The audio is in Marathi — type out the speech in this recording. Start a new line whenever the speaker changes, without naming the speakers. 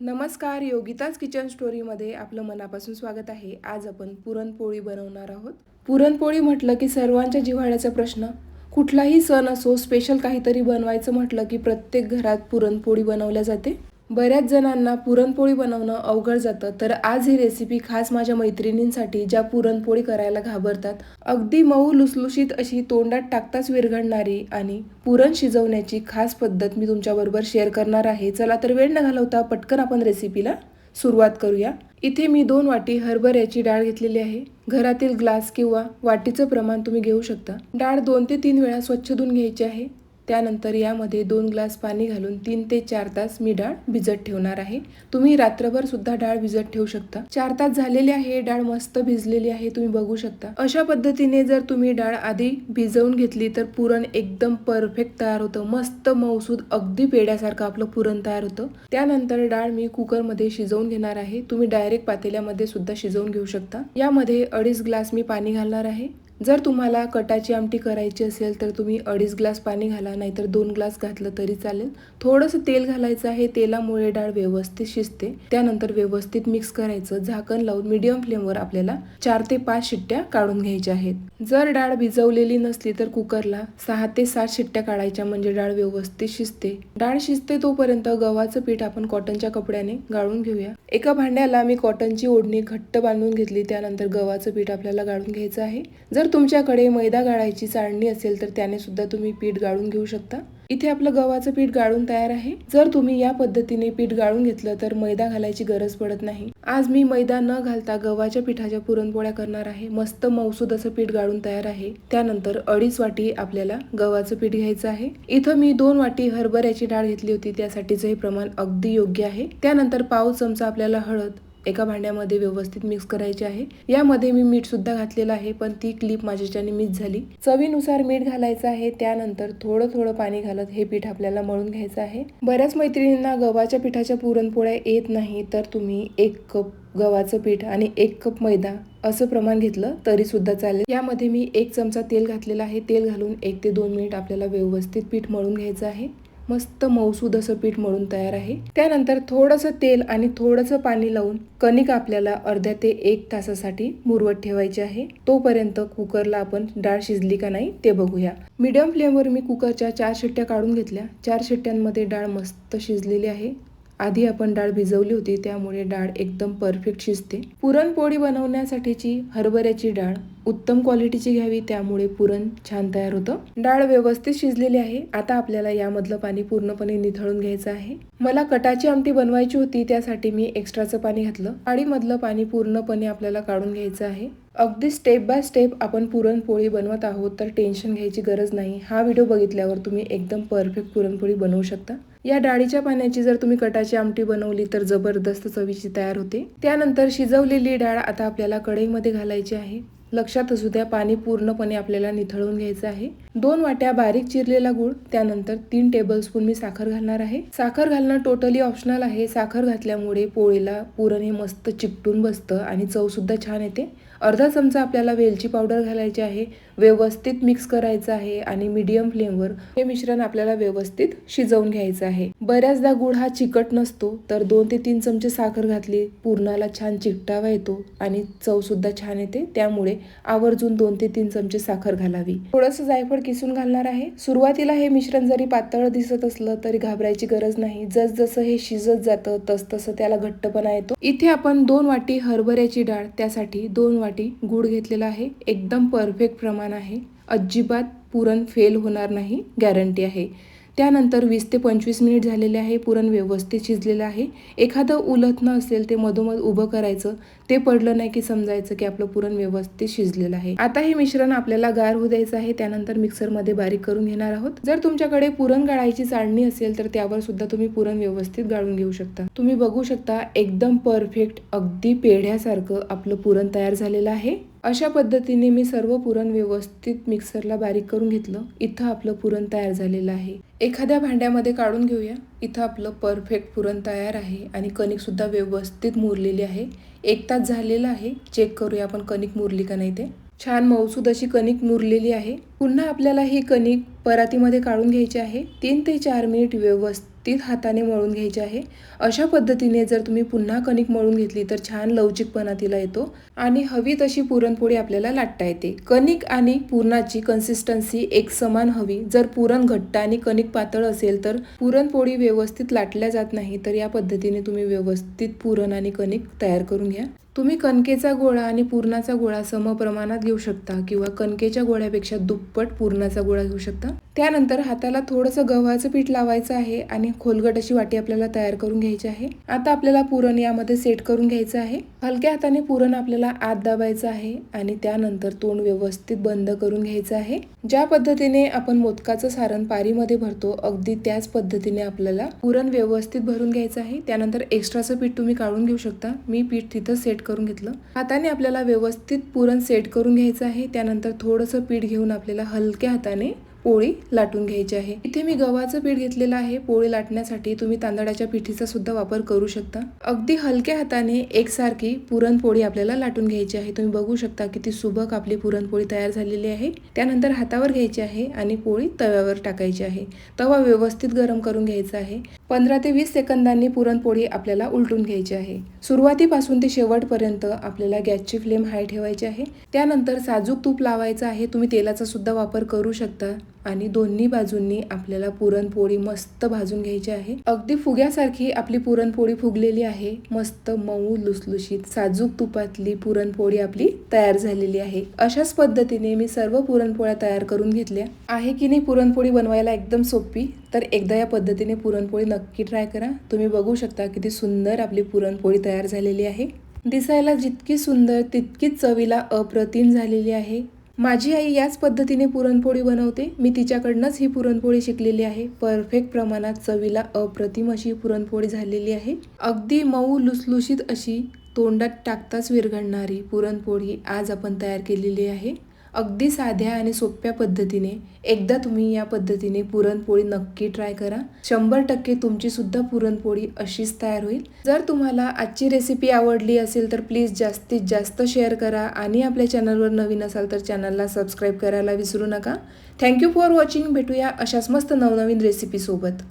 नमस्कार योगिताज किचन स्टोरीमध्ये आपलं मनापासून स्वागत आहे. आज आपण पुरणपोळी बनवणार आहोत. पुरणपोळी म्हटलं की सर्वांच्या जिव्हाळ्याचा प्रश्न. कुठलाही सण असो स्पेशल काहीतरी बनवायचं म्हटलं की प्रत्येक घरात पुरणपोळी बनवल्या जाते. बऱ्याच जणांना पुरणपोळी बनवणं अवघड जातं तर आज ही रेसिपी खास माझ्या मैत्रिणींसाठी ज्या पुरणपोळी करायला घाबरतात. अगदी मऊ लुसलुशीत अशी तोंडात टाकताच विरघळणारी आणि पुरण शिजवण्याची खास पद्धत मी तुमच्याबरोबर शेअर करणार आहे. चला तर वेळ न घालवता पटकन आपण रेसिपीला सुरुवात करूया. इथे मी दोन वाटी हरभऱ्याची डाळ घेतलेली आहे. घरातील ग्लास किंवा वाटीचं प्रमाण तुम्ही घेऊ शकता. डाळ दोन ते तीन वेळा स्वच्छ धुवून घ्यायची आहे. त्यानंतर यामध्ये दोन ग्लास पाणी घालून तीन ते चार तास मी डाळ भिजत ठेवणार आहे. तुम्ही रात्रभर सुद्धा डाळ भिजत ठेवू शकता. चार तास झालेले आहे डाळ मस्त भिजलेली आहे तुम्ही बघू शकता. अशा पद्धतीने जर तुम्ही डाळ आधी भिजवून घेतली तर पुरण एकदम परफेक्ट तयार होतं. मस्त मौसूद अगदी पेड्यासारखं आपलं पुरण तयार होतं. त्यानंतर डाळ मी कुकरमध्ये शिजवून घेणार आहे. तुम्ही डायरेक्ट पातेल्यामध्ये सुद्धा शिजवून घेऊ शकता. यामध्ये अडीच ग्लास मी पाणी घालणार आहे. जर तुम्हाला कटाची आमटी करायची असेल तर तुम्ही अडीच ग्लास पाणी घाला नाहीतर दोन ग्लास घातलं तरी चालेल. थोडंसं तेल घालायचं आहे तेलामुळे डाळ व्यवस्थित शिजते. त्यानंतर व्यवस्थित मिक्स करायचं झाकण लावून मीडियम फ्लेमवर आपल्याला चार ते पाच शिट्ट्या काढून घ्यायच्या आहेत. जर डाळ भिजवलेली नसली तर कुकरला सहा ते सात शिट्ट्या काढायच्या म्हणजे डाळ व्यवस्थित शिजते. डाळ शिजते तोपर्यंत गव्हाचं पीठ आपण कॉटनच्या कपड्याने गाळून घेऊया. एका भांड्याला मी कॉटनची ओढणी घट्ट बांधून घेतली त्यानंतर गव्हाचं पीठ आपल्याला गाळून घ्यायचं आहे. जर तुमच्याकडे मैदा गाळायची चाळणी असेल तर त्याने सुद्धा तुम्ही पीठ गाळून घेऊ शकता. इथे आपलं गव्हाचं पीठ गाळून तयार आहे. जर तुम्ही या पद्धतीने पीठ गाळून घेतलं तर मैदा घालायची गरज पडत नाही. आज मी मैदा न घालता गव्हाच्या पिठाच्या पुरणपोळ्या करणार आहे. मस्त मौसूद असं पीठ गाळून तयार आहे. त्यानंतर अडीच वाटी आपल्याला गव्हाचं पीठ घ्यायचं आहे. इथं मी दोन वाटी हरभऱ्याची डाळ घेतली होती. त्यासाठीचं हे प्रमाण अगदी योग्य आहे. त्यानंतर पाव चमचा आपल्याला हळद एका भांड्यामध्ये व्यवस्थित मिक्स करायची आहे. यामध्ये मी मीठ सुद्धा घातलेलं आहे पण ती क्लिप माझ्याच्याने मिस झाली. चवीनुसार मीठ घालायचं आहे त्यानंतर थोडं थोडं पाणी घालत हे पीठ आपल्याला मळून घ्यायचं आहे. बऱ्याच मैत्रिणींना गव्हाच्या पिठाच्या पुरणपोळ्या येत नाही तर तुम्ही एक कप गव्हाचं पीठ आणि एक कप मैदा असं प्रमाण घेतलं तरी सुद्धा चालेल. यामध्ये मी एक चमचा तेल घातलेला आहे. तेल घालून एक ते दोन मिनिट आपल्याला व्यवस्थित पीठ मळून घ्यायचं आहे. मस्त मौसूद असं पीठ मळून तयार आहे. त्यानंतर थोडंसं तेल आणि थोडंसं पाणी लावून कणिक आपल्याला अर्ध्या ते एक तासासाठी मुरवत ठेवायची आहे. तोपर्यंत कुकरला आपण डाळ शिजली का नाही ते बघूया. मीडियम फ्लेमवर मी कुकरच्या चार शिट्ट्या काढून घेतल्या. चार शिट्ट्यांमध्ये डाळ मस्त शिजलेली आहे. आधी आपण डाळ भिजवली होती त्यामुळे डाळ एकदम परफेक्ट शिजते. पुरणपोळी बनवण्यासाठीची हरभऱ्याची डाळ उत्तम क्वालिटीची घ्यावी त्यामुळे पुरण छान तयार होतं. डाळ व्यवस्थित शिजलेली आहे. आता आपल्याला यामधलं पाणी पूर्णपणे निथळून घ्यायचं आहे. मला कटाची आमटी बनवायची होती त्यासाठी मी एक्स्ट्राचं पाणी घातलं आडीमधलं पाणी पूर्णपणे आपल्याला काढून घ्यायचं आहे. अगदी स्टेप बाय स्टेप आपण पुरणपोळी बनवत आहोत तर टेन्शन घ्यायची गरज नाही. हा व्हिडिओ बघितल्यावर तुम्ही एकदम परफेक्ट पुरणपोळी बनवू शकता. या डाळीच्या पाण्याची जर तुम्ही कटाची आमटी बनवली तर जबरदस्त चवीची तयार होते. त्यानंतर शिजवलेली डाळ आता आपल्याला कढईमध्ये घालायची आहे. लक्षात असू द्या पाणी पूर्णपणे आपल्याला निथळून घ्यायचं आहे. दोन वाट्या बारीक चिरलेला गुळ त्यानंतर तीन टेबलस्पून मी साखर घालणार आहे. साखर घालणं टोटली ऑप्शनल आहे. साखर घातल्यामुळे पोळीला पुरण हे मस्त चिकटून बसतं आणि चव सुद्धा छान येते. अर्धा चमचा आपल्याला वेलची पावडर घालायची आहे व्यवस्थित मिक्स करायचं आहे आणि मीडियम फ्लेमवर हे मिश्रण आपल्याला व्यवस्थित शिजवून घ्यायचं आहे. बऱ्याचदा गुळ हा चिकट नसतो तर दोन ते तीन चमचे साखर घातली पूर्णाला छान चिकटावा येतो आणि चव सुद्धा छान येते त्यामुळे आवर्जून दोन ते तीन चमचे साखर घालावी. थोडंसं जायफळ किसून घालणार आहे. सुरुवातीला हे मिश्रण जरी पातळ दिसत असलं तरी घाबरायची गरज नाही. जसजसं हे शिजत जातं तसतसं त्याला घट्टपणा येतो. इथे आपण दोन वाटी हरभऱ्याची डाळ त्यासाठी दोन वाटी गुळ घेतलेला आहे. एकदम परफेक्ट प्रमाण आहे. अजिबात पुरण फेल होणार नाही. गॅरंटी आहे. त्यानंतर वीस ते पंचवीस मिनिट झालेले आहे पुरण व्यवस्थित शिजलेलं आहे. एखादं उलथणं असेल ते मधोमध उभं करायचं. ते पडलं नाही की समजायचं की आपलं पुरण व्यवस्थित शिजलेलं आहे. आता हे मिश्रण आपल्याला गार होऊ द्यायचं आहे त्यानंतर मिक्सरमध्ये बारीक करून घेणार आहोत. जर तुमच्याकडे पुरण गाळायची चाळणी असेल तर त्यावर सुद्धा तुम्ही पुरण व्यवस्थित गाळून घेऊ शकता. तुम्ही बघू शकता एकदम परफेक्ट अगदी पेढ्यासारखं आपलं पुरण तयार झालेलं आहे. अशा पद्धतीने मी सर्व पुरण व्यवस्थित मिक्सरला बारीक करून घेतलं. इथं आपलं पुरण तयार झालेलं आहे. एखाद्या भांड्यामध्ये काढून घेऊया. इथं आपलं परफेक्ट पुरण तयार आहे आणि कणिकसुद्धा व्यवस्थित मुरलेली आहे. एक तास झालेला आहे. चेक करूया आपण कणिक मुरली का नाही ते. छान मौसूद अशी कणिक मुरलेली आहे. पुन्हा आपल्याला ही कणिक परातीमध्ये काढून घ्यायची आहे. तीन ते चार मिनिट व्यवस्थित व्यवस्थित हाताने मळून घ्यायची आहे. अशा पद्धतीने जर तुम्ही पुन्हा कणिक मळून घेतली तर छान लवचिकपणा तिला येतो आणि हवी तशी पुरणपोळी आपल्याला लाटता येते. कणिक आणि पुरणाची कन्सिस्टन्सी एक समान हवी. जर पुरण घट्ट आणि कणिक पातळ असेल तर पुरणपोळी व्यवस्थित लाटल्या जात नाही तर या पद्धतीने तुम्ही व्यवस्थित पुरण आणि कणिक तयार करून घ्या. तुम्ही कणकेचा गोळा आणि पुरणाचा गोळा सम प्रमाणात घेऊ शकता किंवा कणकेच्या गोळ्यापेक्षा दुप्पट पुरणाचा गोळा घेऊ शकता. त्यानंतर हाताला थोडंसं गव्हाचं पीठ लावायचं आहे आणि खोलगट अशी वाटी आपल्याला तयार करून घ्यायची आहे. आता आपल्याला पुरण यामध्ये सेट करून घ्यायचं आहे. हलक्या हाताने पुरण आपल्याला आत दाबायचं आहे आणि त्यानंतर तोंड व्यवस्थित बंद करून घ्यायचं आहे. ज्या पद्धतीने आपण मोदकाचं सारण पारीमध्ये भरतो अगदी त्याच पद्धतीने आपल्याला पुरण व्यवस्थित भरून घ्यायचं आहे. त्यानंतर एक्स्ट्राचं पीठ तुम्ही काढून घेऊ शकता. मी पीठ तिथं सेट करून घेतलं. हाताने आपल्याला व्यवस्थित पुरण सेट करून घ्यायचं आहे. त्यानंतर थोडंसं पीठ घेऊन आपल्याला हलक्या हाताने पोळी लाटून घ्यायची आहे. इथे मी गव्हाचं पीठ घेतलेलं आहे. पोळी लाटण्यासाठी तुम्ही तांदळाच्या पिठीचा सुद्धा वापर करू शकता. अगदी हलक्या हाताने एकसारखी पुरणपोळी आपल्याला लाटून घ्यायची आहे. तुम्ही बघू शकता किती सुबक आपली पुरणपोळी तयार झालेली आहे. त्यानंतर हातावर घ्यायची आहे आणि पोळी तव्यावर टाकायची आहे. तवा व्यवस्थित गरम करून घ्यायचा आहे. पंधरा ते वीस सेकंदांनी पुरणपोळी आपल्याला उलटून घ्यायची आहे. सुरुवातीपासून ते शेवटपर्यंत आपल्याला गॅसची फ्लेम हाय ठेवायची आहे. त्यानंतर साजूक तूप लावायचं आहे. तुम्ही तेलाचा सुद्धा वापर करू शकता. आणि दोन्ही बाजूंनी आपल्याला पुरणपोळी मस्त भाजून घ्यायची आहे. अगदी फुग्यासारखी आपली पुरणपोळी फुगलेली आहे. मस्त मऊ लुसलुशीत साजूक तुपातली पुरणपोळी आपली तयार झालेली आहे. अशाच पद्धतीने मी सर्व पुरणपोळ्या तयार करून घेतल्या. आहे की नाही पुरणपोळी बनवायला एकदम सोपी? तर एकदा या पद्धतीने पुरणपोळी नक्की ट्राय करा. तुम्ही बघू शकता किती सुंदर आपली पुरणपोळी तयार झालेली आहे. दिसायला जितकी सुंदर तितकीच चवीला अप्रतिम झालेली आहे. माझी आई याच पद्धतीने पुरणपोळी बनवते. मी तिच्याकडनंच ही पुरणपोळी शिकलेली आहे. परफेक्ट प्रमाणात चवीला अप्रतिम अशी पुरणपोळी झालेली आहे. अगदी मऊ लुसलुशीत अशी तोंडात टाकताच विरघळणारी पुरणपोळी आज आपण तयार केलेली आहे. अगदी साध्या आणि सोप्या पद्धतीने एकदा तुम्ही या पद्धतीने पुरणपोळी नक्की ट्राय करा. शंभर टक्के तुमची सुद्धा पुरणपोळी अशीच तयार होईल. जर तुम्हाला आजची रेसिपी आवडली असेल तर प्लीज जास्तीत जास्त शेअर करा आणि आपल्या चॅनलवर नवीन असाल तर चॅनलला सबस्क्राईब करायला विसरू नका. थँक्यू फॉर वॉचिंग भेटूया अशाच मस्त नवनवीन रेसिपीसोबत